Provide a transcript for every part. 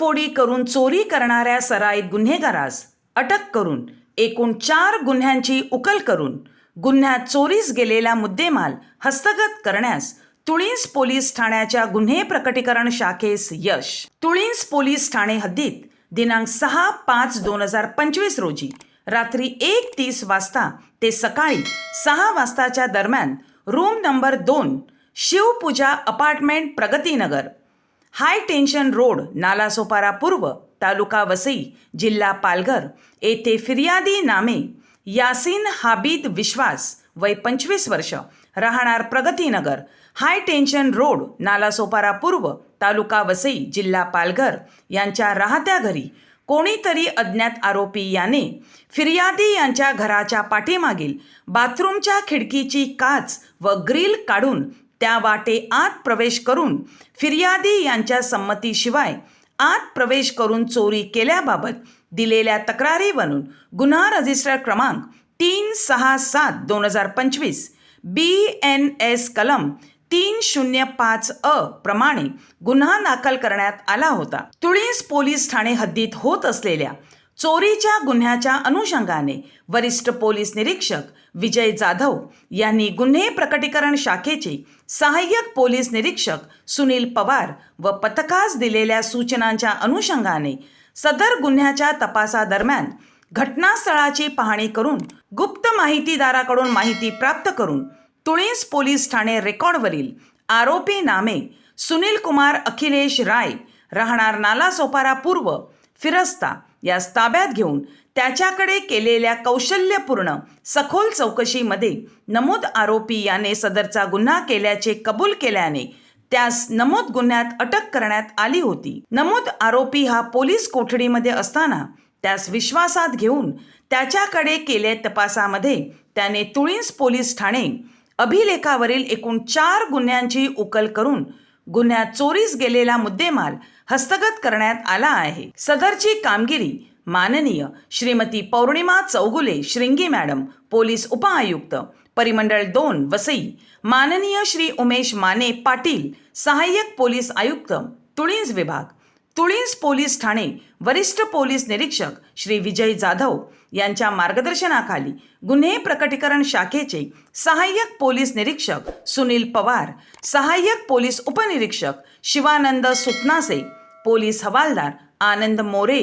तोडफोडी करून चोरी करणाऱ्या सराईत गुन्हेगारास अटक करून एकूण चार गुन्ह्यांची उकल करून गुन्ह्यात चोरीस गेलेला मुद्देमाल हस्तगत करण्यास तुळींस पोलीस ठाण्याच्या गुन्हे प्रकटीकरण शाखेस यश. तुळींस पोलीस ठाणे हद्दीत दिनांक सहा पाच दोन हजार पंचवीस रोजी रात्री एक तीस वाजता ते सकाळी सहा वाजताच्या दरम्यान रूम नंबर दोन Shivpuja apartment Pragatinagar high tension road Nalasopara पूर्व तालुका वसई जिल्हा पालघर येथे फिर्यादी नामे यासीन हाबीद विश्वास वय पंचवीस वर्ष राहणार Pragatinagar high tension road Nalasopara पूर्व तालुका वसई जिल्हा पालघर यांच्या राहत्या घरी कोणीतरी अज्ञात आरोपी याने फिर्यादी यांच्या घराच्या पाठीमागील बाथरूमच्या खिडकीची काच व ग्रिल काढून त्या वाटे आत प्रवेश करून फिर्यादी यांच्या संमतीशिवाय आत प्रवेश करून चोरी केल्याबाबत दिलेल्या तक्रारीवरून गुन्हा रजिस्टर क्रमांक तीन सहा सात दोन हजार पंचवीस बी एन एस कलम तीन शून्य पाच अ प्रमाणे गुन्हा दाखल करण्यात आला होता. तुळीस पोलीस ठाणे हद्दीत होत असलेल्या चोरीच्या गुन्ह्याच्या अनुषंगाने वरिष्ठ पोलीस निरीक्षक विजय जाधव यांनी गुन्हे प्रकटीकरण शाखेचे सहाय्यक पोलीस निरीक्षक सुनील पवार व पथकास दिलेल्या सूचनांच्या अनुषंगाने सदर गुन्ह्याच्या तपासादरम्यान घटनास्थळाची पाहणी करून गुप्त माहितीदाराकडून माहिती प्राप्त करून तुळीस पोलीस ठाणे रेकॉर्डवरील आरोपी नामे सुनील कुमार अखिलेश राय राहणार नालासोपारा पूर्व फिरस्ता यास ताब्यात घेऊन त्याच्याकडे केलेल्या कौशल्यपूर्ण सखोल चौकशीमध्ये नमूद आरोपी याने सदरचा गुन्हा केल्याचे कबूल केल्याने त्यास नमूद गुन्ह्यात अटक करण्यात आली होती. नमूद आरोपी हा पोलीस कोठडीमध्ये असताना त्यास विश्वासात घेऊन त्याच्याकडे केले तपासामध्ये त्याने तुळीस पोलीस ठाणे अभिलेखावरील एकूण चार गुन्ह्यांची उकल करून गुन्ह्यात चोरीस गेलेला मुद्देमाल हस्तगत करण्यात आला आहे. सदरची कामगिरी माननीय श्रीमती पौर्णिमा चौगुले श्रिंगी मॅडम पोलीस उपआयुक्त परिमंडळ दोन वसई माननीय श्री उमेश माने पाटील सहाय्यक पोलीस आयुक्त तुळींज विभाग. तुळींस पोलीस ठाणे वरिष्ठ पोलीस निरीक्षक श्री विजय जाधव यांच्या मार्गदर्शनाखाली गुन्हे प्रकटीकरण शाखेचे सहाय्यक पोलीस निरीक्षक सुनील पवार सहाय्यक पोलीस उपनिरीक्षक शिवानंद सुतनासे पोलीस हवालदार आनंद मोरे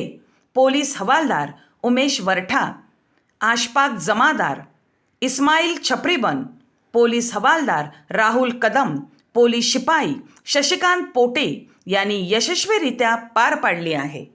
पोलीस हवालदार उमेश वरठा आशपाक जमादार इस्माईल छपरीबन पोलीस हवालदार राहुल कदम पोलीस शिपाई शशिकांत पोटे यांनी यशस्वीरित्या पार पाडली आहे.